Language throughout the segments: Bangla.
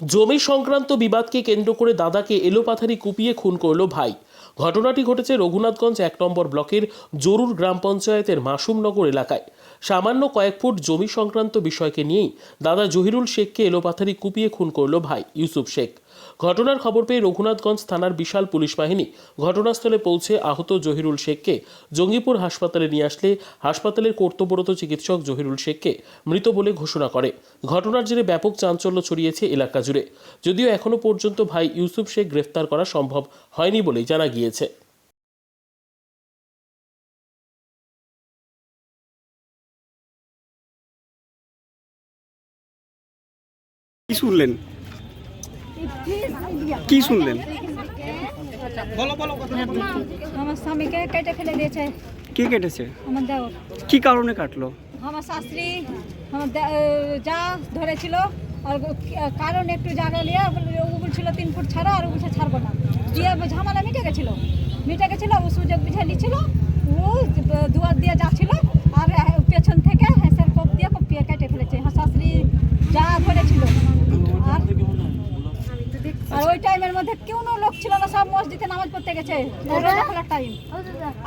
জমি সংক্রান্ত বিবাদকে কেন্দ্র করে দাদাকে এলোপাথারি কুপিয়ে খুন করল ভাই। ঘটনাটি ঘটেছে রঘুনাথগঞ্জ এক নম্বর ব্লকের জরুর গ্রাম পঞ্চায়েতের মাসুমনগর এলাকায়। সামান্য কয়েক ফুট জমি সংক্রান্ত বিষয়কে নিয়েই দাদা জহিরুল শেখকে এলোপাথারি কুপিয়ে খুন করল ভাই ইউসুফ শেখ। ঘটনার খবর পেয়ে রঘুনাথগঞ্জ থানার বিশাল পুলিশ বাহিনী ঘটনাস্থলে পৌঁছে আহত জহিরুল শেখকে জঙ্গিপুর হাসপাতালে নিয়ে আসলে হাসপাতালের কর্তব্যরত চিকিৎসক জহিরুল শেখকে মৃত বলে ঘোষণা করে। ঘটনার জেরে ব্যাপক চাঞ্চল্য ছড়িয়েছে এলাকা জুড়ে। যদিও এখনও পর্যন্ত ভাই ইউসুফ শেখ গ্রেফতার করা সম্ভব হয়নি বলেই জানা গিয়েছে। কি শুনলেন? কি শুনলেন? আমার স্বামীকে কেটে ফেলে দিয়েছে? কে কেটেছে? আমার দেওর কি কারণে কাটলো? আমার শাস্ত্রী আমার যা ধরেছিল আর কারণ একটু জায়গা নিয়ে ও বলছিল তিন ফুট ছাড়া আর ও বলছে ছাড়বো না। দিয়ে ঝামেলা মিটে গেছিল। মিটে গেছিল ও সুযোগ বুঝে নিচ্ছিল ও দুয়ার দিয়ে যাচ্ছিল আর পেছন থেকে হ্যাঁসের কোপ দিয়ে কপিয়ে কেটে ফেলেছে আমার শাস্ত্রী যা ধরেছিল আর আর ওই টাইমের মধ্যে কোনো লোক ছিল না সব মসজিদে নামাজ পড়তে গেছে। রোজা খোলার টাইম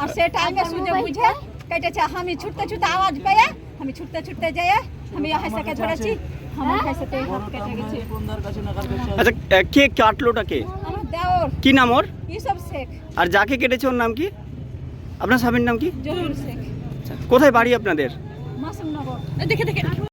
আর সে টাইমে সুযোগ বুঝে কেটেছে আমি ছুটতে ছুটতে আওয়াজ পেয়ে আমি ছুটতে ছুটতে যেয়ে আমি হাইসাকে ধরেছি আমার হাইসাতে হাত কেটে গেছে। আচ্ছা কে কাটলোটা কে? আমার দেওর। কি নাম ওর? ইসব শেখ। আর যাকে কেটেছে ওর নাম কি? আপনার স্বামীর নাম কি? জহুর শেখ। আচ্ছা, কোথায় বাড়ি আপনাদের? মাসুম দেখে দেখে।